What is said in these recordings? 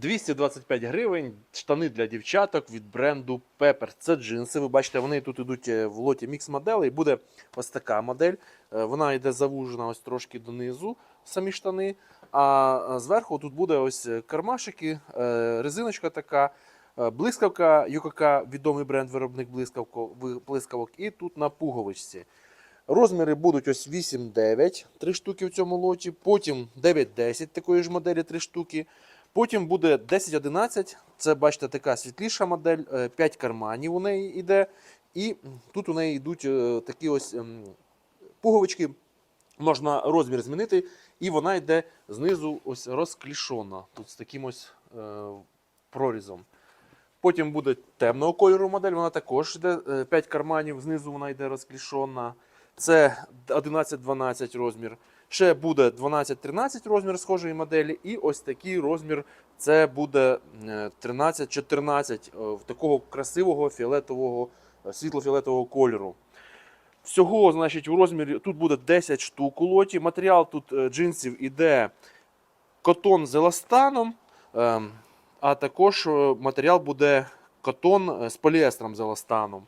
225 гривень штани для дівчаток від бренду Pepper. Це джинси. Ви бачите, вони тут йдуть е, в лоті мікс моделей. Буде ось така модель. Е, Вона йде завужена ось трошки донизу, самі штани. А зверху тут буде ось е, кармашики, резиночка така. Блискавка ЮКК, відомий бренд виробник блискавко- блискавок, і тут на пуговичці. Розміри будуть ось 8-9, 3 штуки в цьому лоті, потім 9-10 такої ж моделі 3 штуки. Потім буде 10-11, це бачите така світліша модель, 5 карманів у неї йде. І тут у неї йдуть е, такі ось ем, пуговички, можна розмір змінити, і вона йде знизу ось розклішона, тут з таким ось е, прорізом. Потім буде темного кольору модель, вона також йде 5 карманів, знизу вона йде розклішона. Це 11-12 розмір. Ще буде 12-13 розмір схожої моделі, і ось такий розмір це буде е, 13-14 е, такого красивого фіолетового, е, світло-фіолетового кольору. Всього, значить, у розмірі тут буде 10 штук у лоті. Матеріал тут е, джинсів іде котон з еластаном, ем, а також е, матеріал буде котон е, з поліестром з еластаном.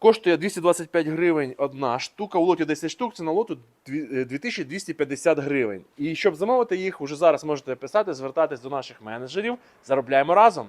Коштує 225 гривень одна штука. У лоті 10 штук, це на лоту дві- е, 2250 гривень. І щоб замовити їх, вже зараз можете писати, звертатись до наших менеджерів. Заробляємо разом.